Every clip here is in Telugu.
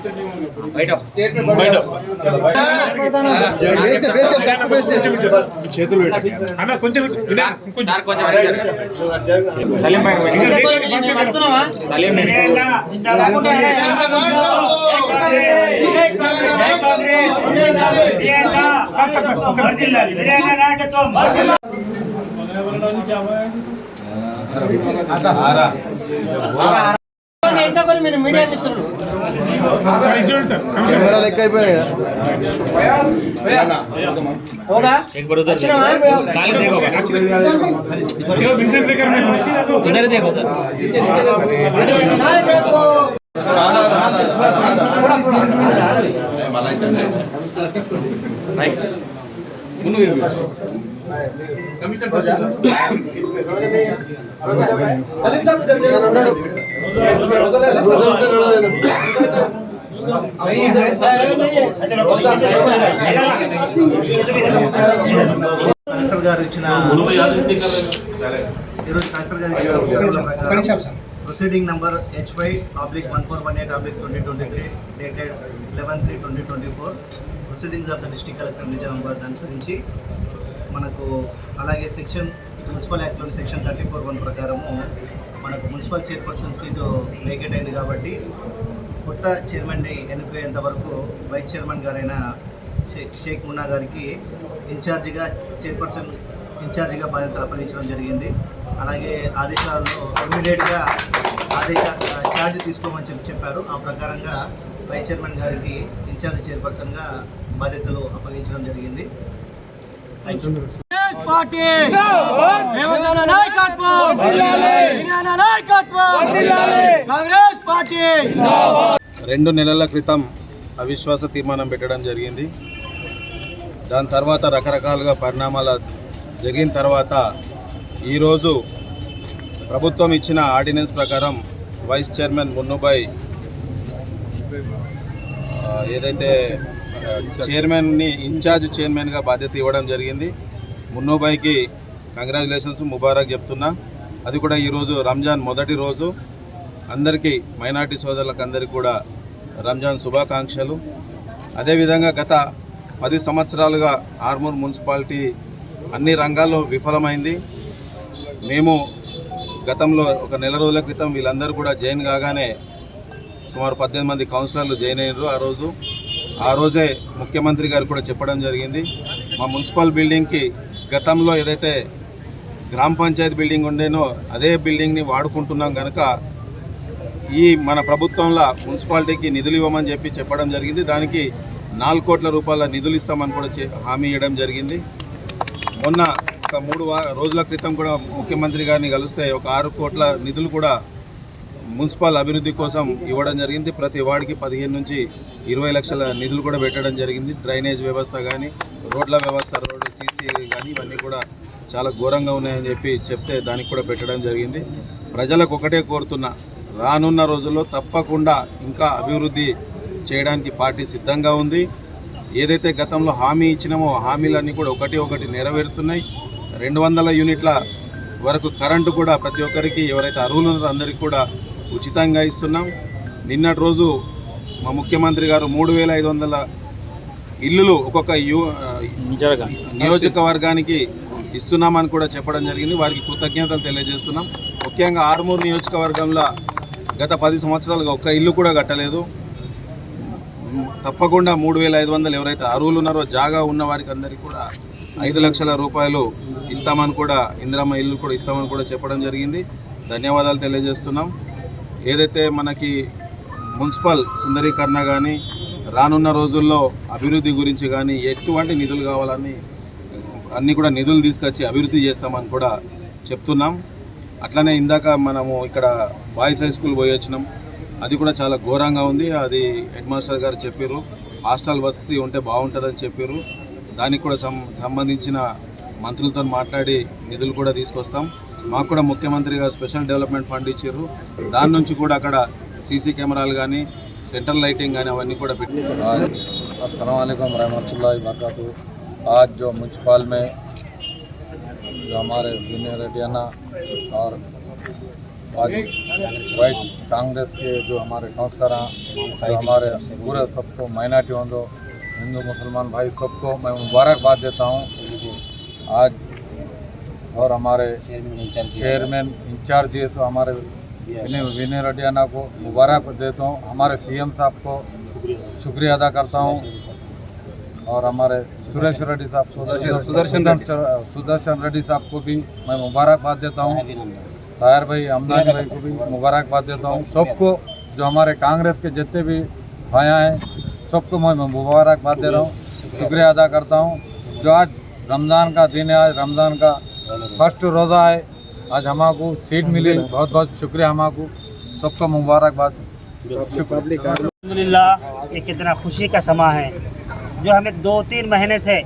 దూరం పెట్టండి మరి దగ్గర ఒకే చేతులు కొంచెం ఇలా, కొంచెం సార్, కెమెరా లెక్క అయిపోయినాయి ఇదిగో విన్సెంట్ దగ్గర మీరు కలెక్టర్ గారు ఇచ్చిన ఈరోజు కలెక్టర్ గారు ఇచ్చిన ప్రకారం proceeding number HY oblique one four one eight oblique twenty twenty three dated eleven three twenty twenty four proceedings of the district collector Nizamabad అనుసరించి మనకు అలాగే సెక్షన్ మున్సిపల్ యాక్ట్లోని సెక్షన్ థర్టీ ఫోర్ వన్ ప్రకారము మనకు మున్సిపల్ చైర్పర్సన్ సీటు వేకెట్ అయింది కాబట్టి కొత్త చైర్మన్ని ఎన్నుకునేంత వరకు వైస్ చైర్మన్ గారైన షేక్ షేక్ మున్నా గారికి ఇన్ఛార్జిగా చైర్పర్సన్ ఇన్ఛార్జిగా బాధ్యతలు అప్పగించడం జరిగింది. అలాగే ఆదేశాల్లో ఇమీడియట్గా ఆదేశ ఛార్జ్ తీసుకోమని చెప్పి చెప్పారు. ఆ ప్రకారంగా వైస్ చైర్మన్ గారికి ఇన్ఛార్జ్ చైర్పర్సన్గా బాధ్యతలు అప్పగించడం జరిగింది. Thank you party Congress party! రెండు నెలల క్రితం అవిశ్వాస తీర్మానం పెట్టడం జరిగింది. దాని తర్వాత రకరకాలుగా పరిణామాలు జరిగిన తర్వాత ఈరోజు ప్రభుత్వం ఇచ్చిన ఆర్డినెన్స్ ప్రకారం వైస్ చైర్మన్ మున్నుబాయ్ ఏదైతే చైర్మన్ని ఇన్ఛార్జ్ చైర్మన్గా బాధ్యత ఇవ్వడం జరిగింది. మున్నుబాయ్కి కంగ్రాచులేషన్స్ ముబారక్ చెప్తున్నా. అది కూడా ఈరోజు రంజాన్ మొదటి రోజు. అందరికీ మైనార్టీ సోదరులకు అందరికీ కూడా రంజాన్ శుభాకాంక్షలు. అదేవిధంగా గత పది సంవత్సరాలుగా ఆర్మూర్ మున్సిపాలిటీ అన్ని రంగాల్లో విఫలమైంది. మేము గతంలో ఒక నెల రోజుల క్రితం వీళ్ళందరూ కూడా జాయిన్ కాగానే సుమారు పద్దెనిమిది మంది కౌన్సిలర్లు జాయిన్ అయ్యారు ఆ రోజు. ఆ రోజే ముఖ్యమంత్రి గారు కూడా చెప్పడం జరిగింది. మా మున్సిపల్ బిల్డింగ్కి గతంలో ఏదైతే గ్రామ పంచాయతీ బిల్డింగ్ ఉండేనో అదే బిల్డింగ్ని వాడుకుంటున్నాం కనుక ఈ మన ప్రభుత్వంలో మున్సిపాలిటీకి నిధులు ఇవ్వమని చెప్పి చెప్పడం జరిగింది. దానికి నాలుగు కోట్ల రూపాయల నిధులు ఇస్తామని కూడా హామీ ఇవ్వడం జరిగింది. మొన్న ఒక మూడు రోజుల క్రితం కూడా ముఖ్యమంత్రి గారిని కలిస్తే ఒక ఆరు కోట్ల నిధులు కూడా మున్సిపల్ అభివృద్ధి కోసం ఇవ్వడం జరిగింది. ప్రతి వార్డుకి పదిహేను నుంచి ఇరవై లక్షల నిధులు కూడా పెట్టడం జరిగింది. డ్రైనేజ్ వ్యవస్థ కానీ రోడ్ల వ్యవస్థ రోడ్డు సీసీ కానీ ఇవన్నీ కూడా చాలా ఘోరంగా ఉన్నాయని చెప్పి చెప్తే దానికి కూడా పెట్టడం జరిగింది. ప్రజలకు ఒకటే కోరుతున్నా రానున్న రోజుల్లో తప్పకుండా ఇంకా అభివృద్ధి చేయడానికి పార్టీ సిద్ధంగా ఉంది. ఏదైతే గతంలో హామీ ఇచ్చినామో హామీలన్నీ కూడా ఒకటి ఒకటి నెరవేరుతున్నాయి. రెండు వందల యూనిట్ల వరకు కరెంటు కూడా ప్రతి ఒక్కరికి ఎవరైతే అర్హులు ఉన్నారో అందరికీ కూడా ఉచితంగా ఇస్తున్నాం. నిన్నటి రోజు మా ముఖ్యమంత్రి గారు మూడు వేల ఐదు వందల ఇల్లులు ఒక్కొక్క యూ నియోజకవర్గానికి ఇస్తున్నామని కూడా చెప్పడం జరిగింది. వారికి కృతజ్ఞతలు తెలియజేస్తున్నాం. ముఖ్యంగా ఆర్మూర్ నియోజకవర్గంలో గత పది సంవత్సరాలుగా ఒక్క ఇల్లు కూడా కట్టలేదు. తప్పకుండా మూడు వేల ఐదు వందలు ఎవరైతే అరువులు ఉన్నారో జాగా ఉన్న వారికి అందరికీ కూడా ఐదు లక్షల రూపాయలు ఇస్తామని కూడా ఇందిరమ్మ ఇల్లు కూడా ఇస్తామని కూడా చెప్పడం జరిగింది. ధన్యవాదాలు తెలియజేస్తున్నాం. ఏదైతే మనకి మున్సిపల్ సుందరీకరణ కానీ రానున్న రోజుల్లో అభివృద్ధి గురించి కానీ ఎటువంటి నిధులు కావాలని అన్నీ కూడా నిధులు తీసుకొచ్చి అభివృద్ధి చేస్తామని కూడా చెప్తున్నాం. అట్లనే ఇందాక మనము ఇక్కడ బాయ్స్ హై స్కూల్ పోయి వచ్చినాం. అది కూడా చాలా ఘోరంగా ఉంది. అది హెడ్ మాస్టర్ గారు చెప్పారు హాస్టల్ వసతి ఉంటే బాగుంటుందని చెప్పారు దానికి కూడా సం సంబంధించిన మంత్రులతో మాట్లాడి నిధులు కూడా తీసుకొస్తాం. మాకు కూడా ముఖ్యమంత్రి గారు స్పెషల్ డెవలప్మెంట్ ఫండ్ ఇచ్చారు దాని నుంచి కూడా అక్కడ సీసీ కెమెరాలు కానీ సెంట్రల్ లైటింగ్ కానీ అవన్నీ కూడా పెట్టి آج جو منسپال میں جو ہمارے جونیئر ریڈیانہ اور وائٹ کانگریس کے جو ہمارے کاؤنسلر ہیں ہمارے پورے سب کو مائنارٹی ہوں دو، ہندو، مسلمان بھائی سب کو میں مبارکباد دیتا ہوں۔ آج اور ہمارے چیئرمین انچارج یہ سو ہمارے ونر ڈیانہ کو مبارک دیتا ہوں۔ ہمارے سی ایم صاحب کو شکریہ ادا کرتا ہوں۔ اور ہمارے سریش ریڈی صاحب سدرشن ریڈی صاحب کو بھی میں مبارکباد دیتا ہوں۔ طاہر بھائی ہمدان بھائی کو بھی مبارکباد دیتا ہوں۔ سب کو جو ہمارے کانگریس کے جتنے بھی بھائی ہیں سب کو میں مبارکباد دے رہا ہوں۔ شکریہ ادا کرتا ہوں۔ جو آج رمضان کا دن ہے آج رمضان کا فرسٹ روزہ ہے۔ آج ہما کو سیٹ ملی۔ بہت بہت شکریہ ہما کو سب کو مبارکباد۔ الحمد للہ یہ کتنا خوشی کا سما ہے۔ جو ہمیں دو تین مہینے سے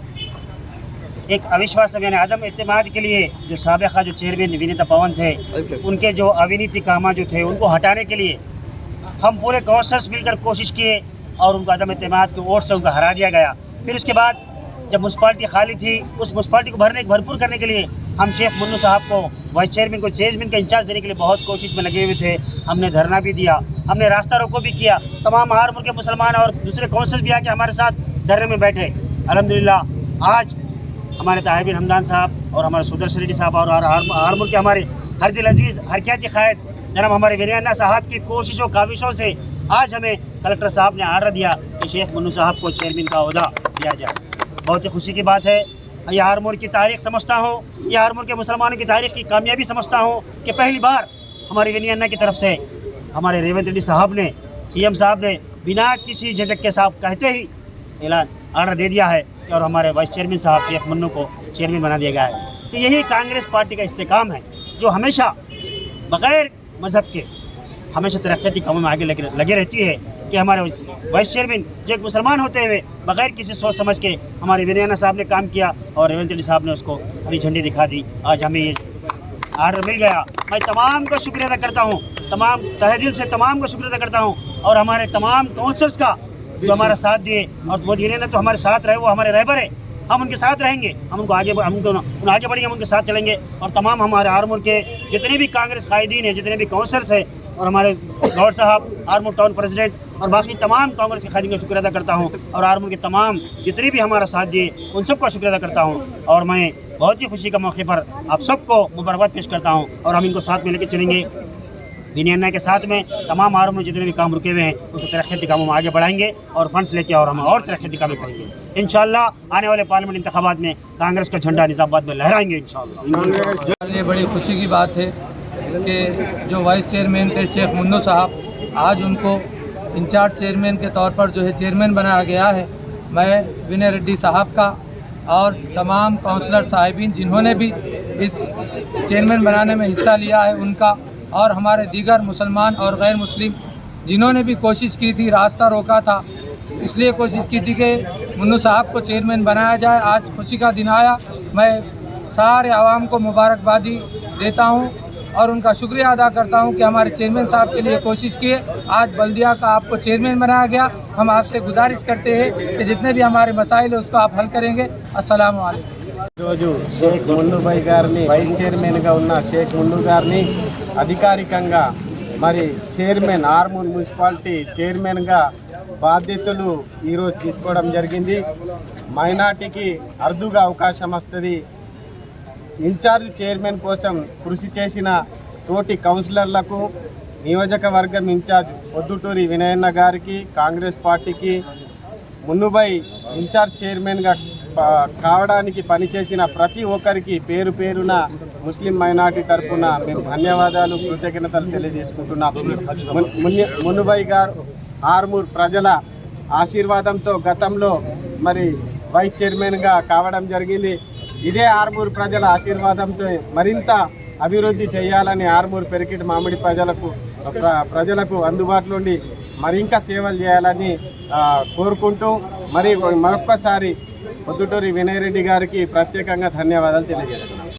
ایک اوشواس یعنی عدم اعتماد کے لیے جو سابقہ جو چیئرمین ونیتا پون تھے، ان کے جو اونیتی کاما جو تھے، ان کو ہٹانے کے لیے ہم پورے کونسلس مل کر کوشش کیے اور ان کو عدم اعتماد کے ووٹ سے ان کو ہرا دیا گیا۔ پھر اس کے بعد جب میونسپالٹی خالی تھی، اس میونسپالٹی کو بھرنے، بھرپور کرنے کے لیے ہم شیخ منو صاحب کو وائس چیئرمین کو چیئرمین کا انچارج دینے کے لیے بہت کوشش میں لگے ہوئے تھے۔ ہم نے دھرنا بھی دیا، ہم نے راستہ روکو بھی کیا۔ تمام ہارپور کے مسلمان اور دوسرے کونسل بھی آ کے ہمارے ساتھ درے میں بیٹھے۔ الحمدللہ، آج ہمارے طاہر حمدان صاحب اور ہمارے سودر شریڈی صاحب اور ہر ملک کے ہمارے، ہر دل عزیز، ہر کیا قائد جناب ہمارے وریانہ صاحب کی کوششوں، کاوشوں سے آج ہمیں کلکٹر صاحب نے آرڈر دیا کہ شیخ منو صاحب کو چیئرمین کا عہدہ دیا جائے۔ بہت ہی خوشی کی بات ہے۔ یہ ہارمور کی تاریخ سمجھتا ہوں یہ ہارمور کے مسلمانوں کی تاریخ کی کامیابی سمجھتا ہوں کہ پہلی بار ہمارے ونی کی طرف سے ہمارے ریونت ریڈی صاحب نے، سی ایم صاحب نے، بنا کسی جھجک کے صاحب کہتے ہی اعلان آرڈر دے دیا ہے اور ہمارے وائس چیئرمین صاحب شیخ منو کو چیئرمین بنا دیا گیا ہے۔ تو یہی کانگریس پارٹی کا استحکام ہے جو ہمیشہ بغیر مذہب کے ہمیشہ ترقیتی کاموں میں آگے لگے رہتی ہے کہ ہمارے وائس چیئرمین جو ایک مسلمان ہوتے ہوئے بغیر کسی سوچ سمجھ کے ہمارے ونیانہ صاحب نے کام کیا اور ریونت علی صاحب نے اس کو ہری جھنڈی دکھا دی۔ آج ہمیں یہ آرڈر مل گیا۔ میں تمام کا شکریہ ادا کرتا ہوں۔ تمام تہ سے تمام کا شکریہ ادا کرتا ہوں اور ہمارے تمام کونسلس کا جو ہمارا ساتھ دیے اور وہ جنہیں نے تو ہمارے ساتھ رہے، وہ ہمارے رہبر ہیں۔ ہم ان کے ساتھ رہیں گے۔ ہم ان کو آگے ہم کو آگے بڑھیں گے، ہم ان کے ساتھ چلیں گے۔ اور تمام ہمارے آرمور کے جتنے بھی کانگریس قائدین ہیں، جتنے بھی کاؤنسلرس ہیں، اور ہمارے گور صاحب، آرمور ٹاؤن پریزیڈنٹ اور باقی تمام کانگریس کے قائدین کا شکر ادا کرتا ہوں۔ اور آرمور کے تمام جتنے بھی ہمارا ساتھ دیے، ان سب کا شکر ادا کرتا ہوں۔ اور میں بہت ہی خوشی کا موقع پر آپ سب کو مبارکباد پیش کرتا ہوں۔ اور ہم ان کو ساتھ میں لے کے چلیں گے۔ بینینا کے ساتھ میں تمام آروں میں جتنے بھی کام رکے ہوئے ہیں، ان کو ترقی کام ہم آگے بڑھائیں گے اور فنڈس لے کے اور ہم اور ترقی کامیں کریں گے۔ انشاءاللہ آنے والے پارلیمنٹ انتخابات میں کانگریس کا جھنڈا نظام آباد میں لہرائیں گے انشاءاللہ۔ یہ بڑی خوشی کی بات ہے کہ جو وائس چیئرمین تھے شیخ منو صاحب، آج ان کو انچارج چیئرمین کے طور پر جو ہے چیئرمین بنایا گیا ہے۔ میں ونئے ریڈی صاحب کا اور تمام کونسلر صاحبین جنہوں نے بھی اس چیئرمین بنانے میں حصہ لیا ہے، ان کا اور ہمارے دیگر مسلمان اور غیر مسلم جنہوں نے بھی کوشش کی تھی، راستہ روکا تھا۔ اس لیے کوشش کی تھی کہ منو صاحب کو چیئرمین بنایا جائے۔ آج خوشی کا دن آیا۔ میں سارے عوام کو مبارکبادی دیتا ہوں اور ان کا شکریہ ادا کرتا ہوں کہ ہمارے چیئرمین صاحب کے لیے کوشش کیے آج بلدیہ کا آپ کو چیئرمین بنایا گیا۔ ہم آپ سے گزارش کرتے ہیں کہ جتنے بھی ہمارے مسائل ہیں، اس کو آپ حل کریں گے۔ السلام علیکم۔ جو جو شیخ منو بھائی گارنی بھائی వైస్ کا انہا شیخ منو گارنی అధికారికంగా మరి చైర్మన్ ఆర్మూర్ మున్సిపాలిటీ చైర్మన్గా బాధ్యతలు ఈరోజు తీసుకోవడం జరిగింది. మైనార్టీకి అరుదుగా అవకాశం వస్తుంది. ఇన్ఛార్జ్ చైర్మన్ కోసం కృషి చేసిన తోటి కౌన్సిలర్లకు నియోజకవర్గం ఇన్ఛార్జ్ పొద్దుటూరి వినయన్న గారికి కాంగ్రెస్ పార్టీకి మున్నుబై ఇన్ఛార్జ్ చైర్మన్గా కావడానికి పనిచేసిన ప్రతి ఒక్కరికి పేరు పేరున ముస్లిం మైనార్టీ తరపున మేము ధన్యవాదాలు కృతజ్ఞతలు తెలియజేసుకుంటున్నాం. మున్- గారు ఆర్మూర్ ప్రజల ఆశీర్వాదంతో గతంలో మరి వైస్ చైర్మన్గా కావడం జరిగింది. ఇదే ఆర్మూర్ ప్రజల ఆశీర్వాదంతో మరింత అభివృద్ధి చేయాలని ఆర్మూర్ పెరికిటి మామిడి ప్రజలకు ప్ర- ప్రజలకు అందుబాటులో ఉండి మరి ఇంకా సేవలు చేయాలని కోరుకుంటూ మరి మరొక్కసారి పొద్దుటూరి వినయ్ రెడ్డి గారికి ప్రత్యేకంగా ధన్యవాదాలు తెలియజేస్తున్నాను